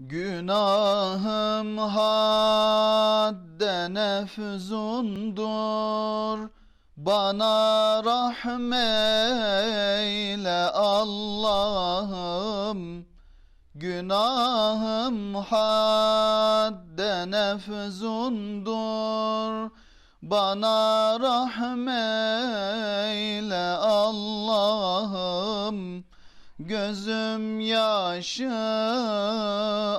Günahım hadden efzundur Bana rahmeyle Allah'ım. Günahım hadden efzundur Bana rahmeyle Allah'ım Gözüm yaşı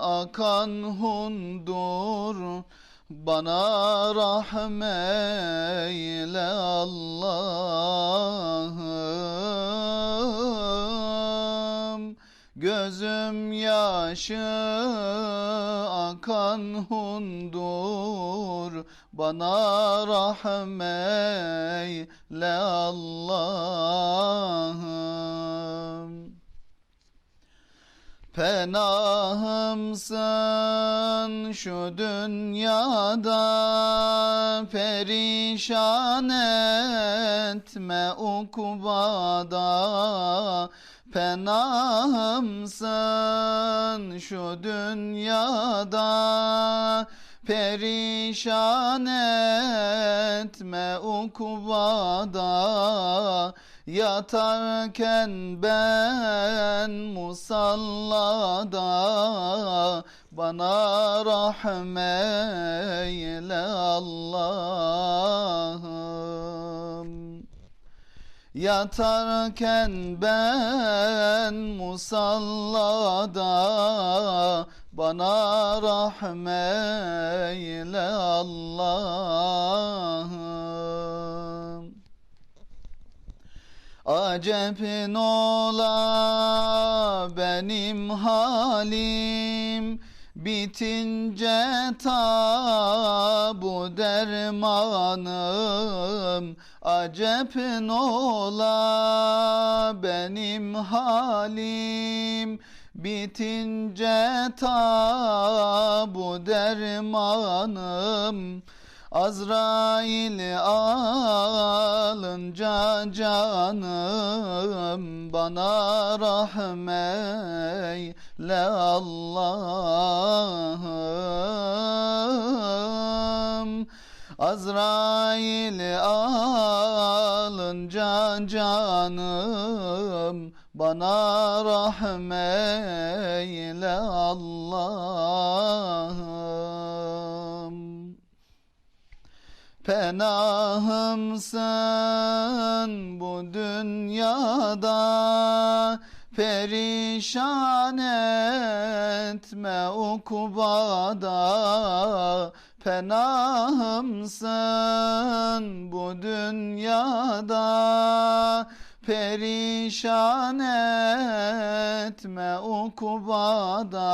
akan hundur. Bana rahmeyle Allah'ım. Gözüm yaşı akan hundur. Bana rahmeyle Allah'ım Penahımsın şu dünyada perişan etme ukbada Penahımsın şu dünyada perişan etme ukbada Yatarken ben musallada Bana rahmeyle Allah'ım. Yatarken ben musallada Bana rahmeyle Allah'ım Acep ola benim halim. Bitince tabu dermanım. Acep ola benim halim. Bitince tabu dermanım. Azrail canım bana rahmeyle Allah'ım. Azrail alınca canım bana rahmeyle Allah'ım Penahımsın bu dünyada Perişan etme ukbada Penahımsın bu dünyada Perişan etme ukbada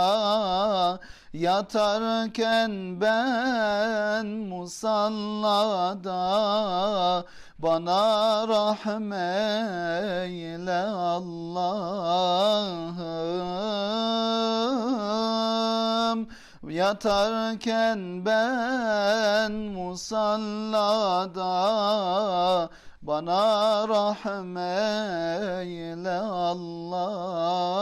Yatarken ben musallada Bana rahmeyle Allah'ım. Yatarken ben musallada Bana rahmeyle Allah'ım